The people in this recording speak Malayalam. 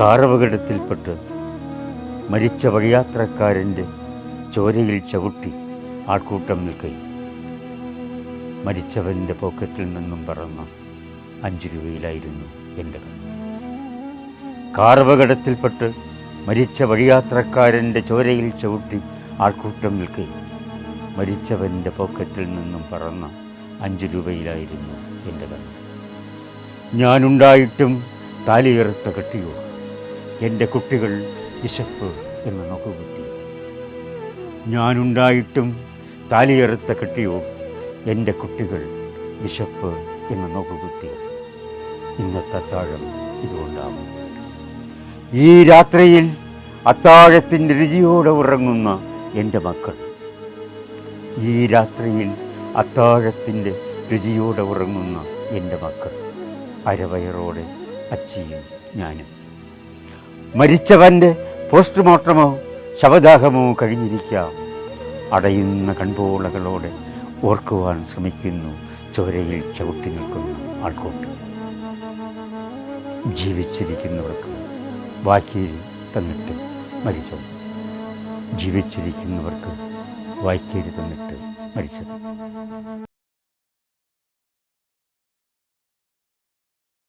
കാറപകടത്തിൽപ്പെട്ട് മരിച്ച വഴിയാത്രക്കാരന്റെ ചോരയിൽ ചവിട്ടി ആൾക്കൂട്ടം നിൽക്കുകയും മരിച്ചവന്റെ പോക്കറ്റിൽ നിന്നും പറന്ന അഞ്ച് രൂപയിലായിരുന്നു എന്റെ കണ്ണ്. കാറപകടത്തിൽപ്പെട്ട് മരിച്ച വഴിയാത്രക്കാരന്റെ ചോരയിൽ ചവിട്ടി ആൾക്കൂട്ടം നിൽക്കുകയും മരിച്ചവന്റെ പോക്കറ്റിൽ നിന്നും പറന്ന അഞ്ച് രൂപയിലായിരുന്നു എന്റെ കണ്ണ്. ഞാനുണ്ടായിട്ടും താലിയേർത്ത കെട്ടിയോ എന്റെ കുട്ടികൾ വിശപ്പ് എന്ന് നോക്കുകുത്തി. ഞാനുണ്ടായിട്ടും താലിയേർത്ത കെട്ടിയോ എന്റെ കുട്ടികൾ വിശപ്പ് എന്ന് നോക്കുകുത്തി. ഇന്നത്തെ അത്താഴം ഇതുകൊണ്ടാവും. ഈ രാത്രിയിൽ അത്താഴത്തിന്റെ രുചിയോടെ ഉറങ്ങുന്ന എന്റെ മക്കൾ. ഈ രാത്രിയിൽ അത്താഴത്തിന്റെ രുചിയോടെ ഉറങ്ങുന്ന എന്റെ മക്കൾ. അരവയറോടെ അച്ചിയും ഞാനും. മരിച്ചവന്റെ പോസ്റ്റ്മോർട്ടമോ ശവദാഹമോ കഴിഞ്ഞിരിക്കാം. അടയുന്ന കൺപോളകളോടെ ഓർക്കുവാൻ ശ്രമിക്കുന്നു. ചോരയിൽ ചവിട്ടി നിൽക്കുന്ന ആൾക്കൂട്ടം. ജീവിച്ചിരിക്കുന്നവർക്ക് വാക്കിയിൽ തന്നിട്ട് മരിച്ചത്. ജീവിച്ചിരിക്കുന്നവർക്ക് വായ്ക്കേരി തന്നിട്ട് മരിച്ചത്.